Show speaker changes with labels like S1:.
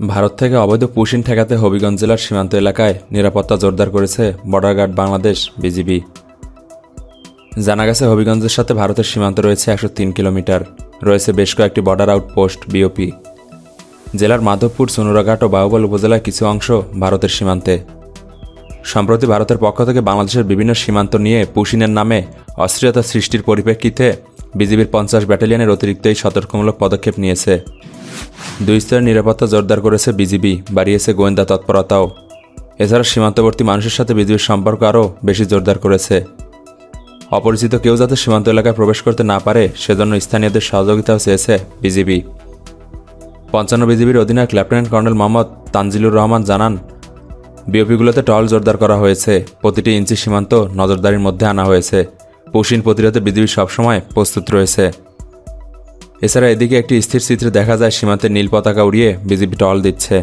S1: ভারত থেকে অবৈধ পুশিন ঠেকাতে হবিগঞ্জ জেলার সীমান্ত এলাকায় নিরাপত্তা জোরদার করেছে বর্ডার গার্ড বাংলাদেশ, বিজিবি। জানা গেছে, হবিগঞ্জের সাথে ভারতের সীমান্ত রয়েছে একশো তিন কিলোমিটার। রয়েছে বেশ কয়েকটি বর্ডার আউটপোস্ট, বিওপি। জেলার মাধবপুর, সোনুরাঘাট ও বাহুবল উপজেলার কিছু অংশ ভারতের সীমান্তে। সম্প্রতি ভারতের পক্ষ থেকে বাংলাদেশের বিভিন্ন সীমান্ত নিয়ে পুশিনের নামে অস্থিরতা সৃষ্টির পরিপ্রেক্ষিতে বিজিবির পঞ্চাশ ব্যাটালিয়নের অতিরিক্ত এই সতর্কমূলক পদক্ষেপ নিয়েছে। দুই স্তরের নিরাপত্তা জোরদার করেছে বিজিবি, বাড়িয়েছে গোয়েন্দা তৎপরতাও। এছাড়া সীমান্তবর্তী মানুষের সাথে বিজিবির সম্পর্ক আরও বেশি জোরদার করেছে। অপরিচিত কেউ যাতে সীমান্ত এলাকায় প্রবেশ করতে না পারে, সেজন্য স্থানীয়দের সহযোগিতাও চেয়েছে বিজিবি। পঞ্চান্ন বিজিবির অধিনায়ক লেফটেন্যান্ট কর্নেল মোহাম্মদ তানজিলুর রহমান জানান, বিওপিগুলোতে টহল জোরদার করা হয়েছে, প্রতিটি ইঞ্চি সীমান্ত নজরদারির মধ্যে আনা হয়েছে। পুশিন প্রতিরোধে বিজিবি সবসময় প্রস্তুত রয়েছে। এছাড়া এদিকে একটি স্থির চিত্রে দেখা যায় সীমান্তের নীল পতাকা উড়িয়ে বিজেপি টল দিচ্ছে।